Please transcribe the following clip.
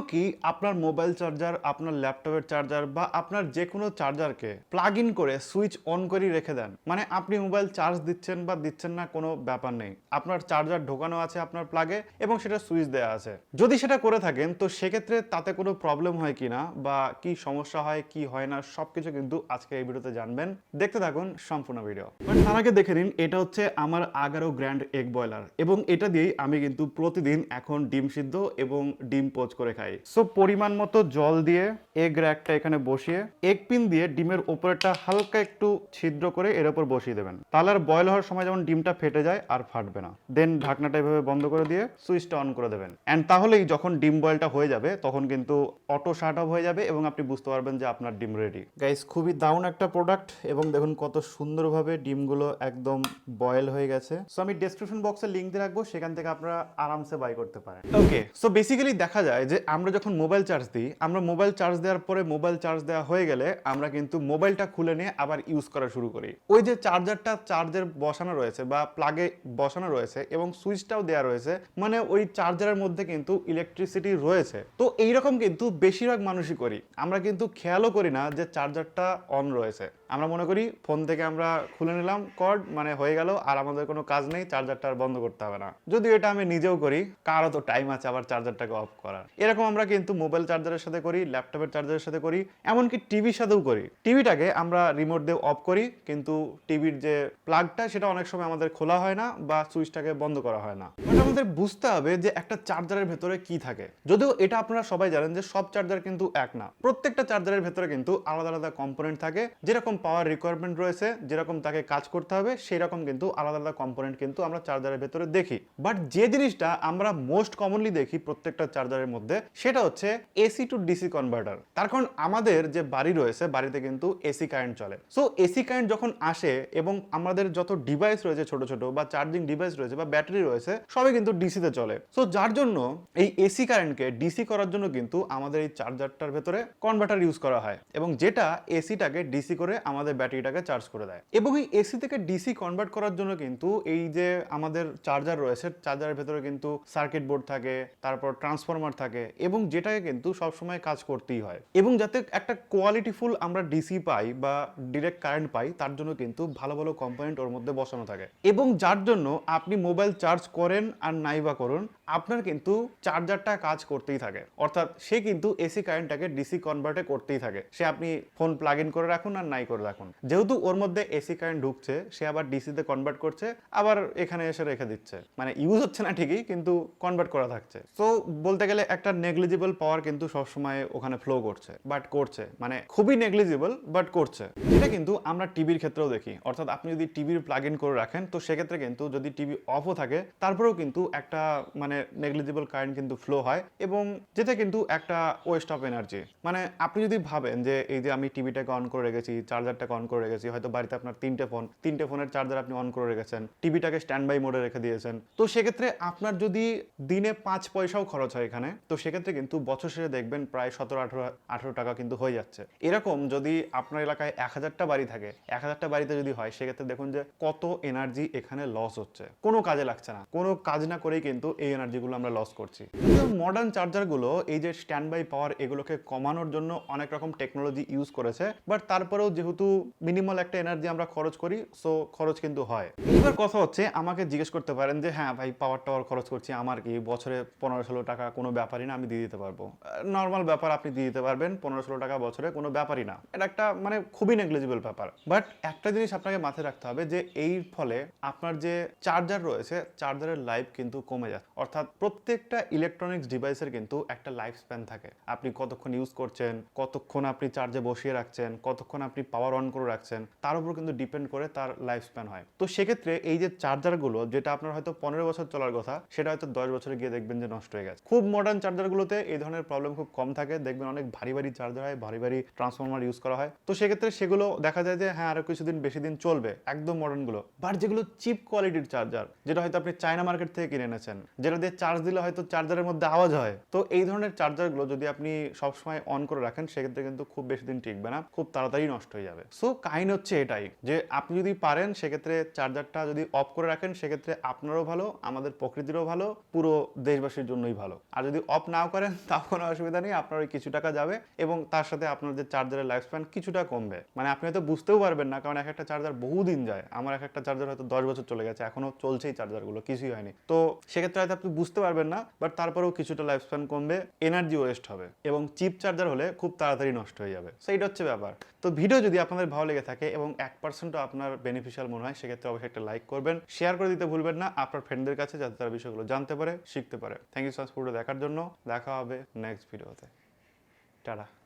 আপনিও কি আপনার মোবাইল চার্জার, আপনার ল্যাপটপের চার্জার বা আপনার যে কোনো চার্জারকে প্লাগ ইন করে সুইচ অন করে রেখে দেন? মানে আপনি মোবাইল চার্জ দিচ্ছেন বা দিচ্ছেন না কোনো ব্যাপার নেই। আপনার চার্জার ঢোকানো আছে আপনার প্লাগে এবং সেটা সুইচ দেওয়া আছে। যদি সেটা করে থাকেন, তো সেক্ষেত্রে তাতে কোনো প্রবলেম হয় কি না বা কি সমস্যা হয়, কি হয় না, সবকিছু কিন্তু আজকে এই ভিডিওতে জানবেন। দেখতে থাকুন সম্পূর্ণ ভিডিও তার আগে দেখে নিন, এটা হচ্ছে আমার আগারো গ্র্যান্ড এগ বয়লার এবং এটা দিয়েই আমি কিন্তু প্রতিদিন এখন ডিম সিদ্ধ এবং ডিম পোচ করে খাই। সো পরিমাণ মতো জল দিয়ে এগ র্যাকটা এখানে বসিয়ে এগ পিন দিয়ে ডিমের উপরেটা হালকা একটু ছিদ্র করে এর উপর বসিয়ে দেবেন। তাহলে আর বয়ল হওয়ার সময় যেমন ডিমটা ফেটে যায় আর ফাটবে না। দেন ঢাকনাটা এভাবে বন্ধ করে দিয়ে সুইচটা অন করে দেবেন। অ্যান্ড তাহলেই যখন ডিম বয়েলটা হয়ে যাবে, তখন কিন্তু অটো শার্ট অফ হয়ে যাবে এবং আপনি বুঝতে পারবেন যে আপনার ডিম রেডি গাইস খুবই দারুণ একটা প্রোডাক্ট এবং দেখুন কত সুন্দরভাবে ডিমগুলো একদম বয়েল হয়ে গেছে। সো আমি ডেসক্রিপশন বক্সে লিঙ্ক দিয়ে রাখব, সেখান থেকে আপনারা আরামসে বাই করতে পারেন। ওকে সো বেসিক্যালি দেখা যায় যে আমরা যখন মোবাইল চার্জ দিই, আমরা মোবাইল চার্জ দেওয়ার পরে মোবাইল চার্জ দেওয়া হয়ে গেলে আমরা কিন্তু মোবাইলটা খুলে নিয়ে আবার ইউজ করা শুরু করি। ওই যে চার্জারটা চার্জের বসানো রয়েছে বা প্লাগে বসানো রয়েছে এবং সুইচটাও দেওয়া রয়েছে মানে ওই চার্জারের মধ্যে কিন্তু ইলেকট্রিসিটি রয়েছে। তো এইরকম কিন্তু বেশিরভাগ মানুষই করি। আমরা কিন্তু খেয়ালও করি না যে চার্জারটা অন রয়েছে। আমরা মনে করি ফোন থেকে আমরা খুলে নিলাম কর্ড মানে হয়ে গেল, আর আমাদের কোনো কাজ নেই চার্জারটা আর বন্ধ করতে হবে না। যদি এটা আমি নিজেও করি, কারও তো টাইম আছে আবার চার্জারটাকে অফ করার। এরকম আমরা কিন্তু মোবাইল চার্জারের সাথে করি ল্যাপটপের চার্জারের সাথে করি, এমনকি টিভির সাথেও করি। টিভিটাকে আমরা রিমোট দিয়ে অফ করি, কিন্তু টিভির যে প্লাগটা সেটা অনেক সময় আমাদের খোলা হয় না বা সুইচটাকে বন্ধ করা হয় না। আমাদের বুঝতে হবে যে একটা চার্জারের ভেতরে কি থাকে। যদিও এটা আপনারা সবাই জানেন যে সব চার্জার কিন্তু এক না। প্রত্যেকটা চার্জারের ভেতরে কিন্তু আলাদা আলাদা কম্পোনেন্ট থাকে। যেরকম পাওয়ার রিকোয়ারমেন্ট রয়েছে, যেরকম তাকে কাজ করতে হবে সেই রকম কিন্তু আলাদা আলাদা কম্পোনেন্ট কিন্তু আমরা চার্জারের ভেতরে দেখি। বাট যে জিনিসটা আমরা মোস্ট কমনলি দেখি প্রত্যেকটা চার্জারের মধ্যে, সেটা হচ্ছে এসি টু ডিসি কনভার্টার তার কারণ আমাদের যে বাড়ি রয়েছে, বাড়িতে কিন্তু এসি কারেন্ট চলে। সো এসি কারেন্ট যখন আসে এবং আমাদের যত ডিভাইস রয়েছে ছোট ছোট বা চার্জিং ডিভাইস রয়েছে বা ব্যাটারি রয়েছে, সবই কিন্তু ডিসিতে চলে। সো যার জন্য এই এসি কারেন্টকে ডিসি করার জন্য কিন্তু আমাদের এই চার্জারটার ভেতরে কনভার্টার ইউজ করা হয় এবং যেটা এসিটাকে ডিসি করে আমাদের ব্যাটারিটাকে চার্জ করে দেয়। এবং এই এসি থেকে ডিসি কনভার্ট করার জন্য কিন্তু এই যে আমাদের চার্জার রয়েছে চার্জারের ভেতরে কিন্তু সার্কিট বোর্ড থাকে, তারপর ট্রান্সফরমার থাকে এবং যেটাকে কিন্তু সবসময় কাজ করতেই হয়। এবং যাতে একটা কোয়ালিটিফুল আমরা ডিসি পাই বা ডিরেক্ট কারেন্ট পাই, তার জন্য কিন্তু ভালো ভালো কম্পোনেন্ট ওর মধ্যে বসানো থাকে। এবং যার জন্য আপনি মোবাইল চার্জ করেন আর নাই বা করুন, আপনার কিন্তু চার্জারটা কাজ করতেই থাকে। অর্থাৎ সে কিন্তু এসি কারেন্টটাকে ডিসি কনভার্টে করতেই থাকে। সে আপনি ফোন প্লাগ ইন করে রাখুন আর নাই করে রাখুন। যেহেতু ওর মধ্যে এসি কারেন্ট ঢুকছে, সে আবার ডিসিতে কনভার্ট করছে, আবার এখানে এসে রেখে দিচ্ছে। মানে ইউজ হচ্ছে না ঠিকই, কিন্তু কনভার্ট করা থাকছে। সো বলতে গেলে একটা নেগলিজিবল পাওয়ার কিন্তু সবসময় ওখানে ফ্লো করছে বাট করছে। মানে খুবই নেগলিজিবল বাট করছে। এটা কিন্তু আমরা টিভির ক্ষেত্রেও দেখি। অর্থাৎ আপনি যদি টিভির প্লাগ ইন করে রাখেন, তো সেক্ষেত্রে কিন্তু যদি টিভি অফও থাকে, তারপরেও কিন্তু একটা মানে নেগলিজিবল কারেন্ট কিন্তু ফ্লো হয় এবং যেটা কিন্তু একটা ওয়েস্ট অফ এনার্জি মানে আপনি যদি ভাবেন যে এই যে আমি টিভিটাকে অন করে রেখেছি চার্জারটাকে অন করে রেখেছি, হয়তো বাড়িতে আপনার তিনটে ফোন তিনটে ফোনের চার্জার আপনি অন করে রেখেছেন, টিভিটাকে স্ট্যান্ড বাই মোডে রেখে দিয়েছেন, তো সেক্ষেত্রে আপনার যদি দিনে পাঁচ পয়সাও খরচ হয় এখানে, তো সেক্ষেত্রে কিন্তু বছর শেষে দেখবেন প্রায় সতেরো আঠেরো আঠেরো টাকা কিন্তু হয়ে যাচ্ছে। এরকম যদি আপনার এলাকায় এক হাজারটা বাড়ি থাকে, এক হাজারটা বাড়িতে যদি হয়, সেক্ষেত্রে দেখুন যে কত এনার্জি এখানে লস হচ্ছে। কোনো কাজে লাগছে না। কোনো কাজ না করেই কিন্তু এই এনার্জিগুলো আমরা লস করছি। মডার্ন চার্জারগুলো এই যে স্ট্যান্ড বাই পাওয়ার এগুলোকে কমানোর জন্য অনেক রকম টেকনোলজি ইউজ করেছে। বাট তারপরেও যেহেতু মিনিমাল একটা এনার্জি আমরা খরচ করি সো খরচ কিন্তু হয়। এবার কথা হচ্ছে, আমাকে জিজ্ঞেস করতে পারেন যে হ্যাঁ ভাই পাওয়ার টাওয়ার খরচ করছি, আমার কি বছরে পনেরো ষোলো টাকা কোনো ব্যাপারই না, আমি দিয়ে দিতে পারব? নর্মাল ব্যাপার আপনি দিয়ে দিতে পারবেন পনেরো ষোলো টাকা বছরে, কোনো ব্যাপারই না। এটা একটা মানে খুবই নেগলিজিবল ব্যাপার। বাট একটা জিনিস আপনাকে মাথায় রাখতে হবে যে এই ফলে আপনার যে চার্জার রয়েছে চার্জারের লাইফ কিন্তু কমে যায়। অর্থাৎ প্রত্যেকটা ইলেকট্রনিক্স ডিভাইসের কিন্তু একটা লাইফ স্প্যান থাকে। আপনি কতক্ষণ ইউজ করছেন, কতক্ষণ আপনি চার্জে বসিয়ে রাখছেন, কতক্ষণ আপনি পাওয়ার অন করে রাখছেন, তার উপর কিন্তু ডিপেন্ড করে তার লাইফ স্প্যান হয়। তো সেক্ষেত্রে এই যে চার্জারগুলো যেটা আপনার হয়তো পনেরো বছর চলার কথা, সেটা হয়তো দশ বছরে গিয়ে দেখবেন যে নষ্ট হয়ে গেছে। খুব মডার্ন চার্জারগুলোতে এই ধরনের প্রবলেম খুব কম থাকে। দেখবেন অনেক ভারী ভারী চার্জার হয়, ভারী ভারী ট্রান্সফর্মার ইউজ করা হয়। তো সেক্ষেত্রে সেগুলো দেখা যায় যে হ্যাঁ আরও কিছুদিন বেশি দিন চলবে, একদম মডার্নগুলো। বাট যেগুলো চিপ কোয়ালিটির চার্জার যেটা হয়তো আপনি চায়না মার্কেট থেকে কিনে এনেছেন, যেটা দিয়ে চার্জ দিলে হয়তো চার্জারের মধ্যে আওয়াজ হয়। তো এই ধরনের চার্জারগুলো যদি আপনি সবসময় অন করে রাখেন, সেক্ষেত্রে কিন্তু খুব বেশি দিন টিকবে না, খুব তাড়াতাড়ি নষ্ট হয়ে যাবে। সো কাহিনী হচ্ছে এটাই, যে আপনি যদি পারেন, সেক্ষেত্রে চার্জারটা যদি অফ করে রাখেন, সেক্ষেত্রে আপনারও ভালো, আমাদের প্রকৃতিরও ভালো, পুরো দেশবাসীর জন্যই ভালো। আর যদি অফ নাও করেন, তাও কোনো অসুবিধা নেই, আপনার ওই কিছু টাকা যাবে এবং তার সাথে আপনার যে চার্জারের লাইফ স্প্যান কিছুটা কমবে। মানে আপনি হয়তো বুঝতেও পারবেন না, কারণ এক একটা চার্জার বহুদিন যায়। আমার এক একটা চার্জার হয়তো দশ বছর চলে গেছে, এখনও চলছেই চার্জারগুলো, কিছুই হয়নি। তো সেক্ষেত্রে হয়তো আপনি বুঝতে পারবেন না বাট তারপরেও কিছুটা লাইফ স্প্যান কমবে এনার্জি ওয়েস্ট হবে এবং চিপ চার্জার হলে খুব তাড়াতাড়ি নষ্ট হয়ে যাবে। সেইটা হচ্ছে ব্যাপার। তো ভিডিও যদি আপনাদের ভালো লেগে থাকে এবং এক পার্সেন্টও আপনার বেনিফিশিয়াল মনে হয়, সেক্ষেত্রে অবশ্যই একটা লাইক করবেন। শেয়ার করে দিতে ভুলবেন না, আপনার ফ্রেন্ডদের কাছে যাতে তারা বিষয়গুলো জানতে পারে, শিখতে পারে। থ্যাংক ইউ সো মাচ পুরো দেখার জন্য। দেখা হবে নেক্সট ভিডিওতে cara.